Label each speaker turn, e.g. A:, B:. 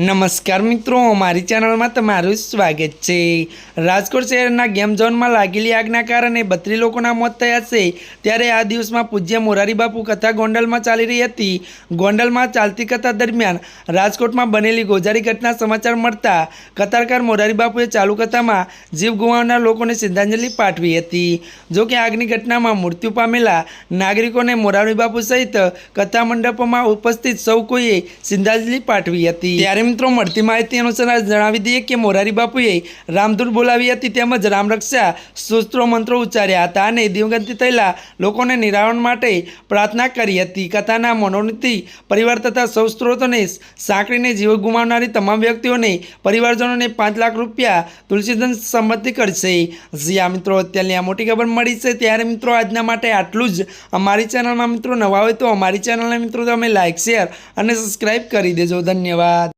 A: નમસ્કાર મિત્રો અમારી ચેનલમાં તમારું સ્વાગત છે. રાજકોટ શહેરના ગેમ ઝોનમાં લાગેલી આગના કારણે બત્રી લોકોના મોત થયા છે. ત્યારે આ દિવસમાં પૂજ્ય મોરારી બાપુ કથા ગોંડલમાં ચાલી રહી હતી. ગોંડલમાં ચાલતી કથા દરમિયાન રાજકોટમાં બનેલી ગોજારી ઘટના સમાચાર મળતા કથાકાર મોરારી બાપુએ ચાલુ કથામાં જીવ ગુમાવનાર લોકોને શ્રદ્ધાંજલિ પાઠવી હતી. જો કે આગની ઘટનામાં મૃત્યુ પામેલા નાગરિકોને મોરારી બાપુ સહિત કથા મંડપોમાં ઉપસ્થિત સૌ કોઈએ શ્રદ્ધાંજલિ પાઠવી હતી. ત્યારે મિત્રો, મળતી માહિતી અનુસાર જણાવી દઈએ કે મોરારી બાપુએ રામધૂન બોલાવી હતી તેમજ રામરક્ષા સૂત્રો મંત્રો ઉચ્ચાર્યા હતા અને દિવગંતી થયેલા લોકોને નિરાવરણ માટે પ્રાર્થના કરી હતી. કથાના મનોનીતિ, પરિવાર તથા સૌ સ્ત્રોતોને સાંકળીને જીવ ગુમાવનારી તમામ વ્યક્તિઓને પરિવારજનોને પાંચ લાખ રૂપિયા તુલસીધન સંમતિ કરશે. જ્યાં મિત્રો, અત્યારની આ મોટી ખબર મળી છે. ત્યારે મિત્રો, આજના માટે આટલું જ. અમારી ચેનલમાં મિત્રો નવા હોય તો અમારી ચેનલને મિત્રો તમે લાઇક શેર અને સબસ્ક્રાઈબ કરી દેજો. ધન્યવાદ.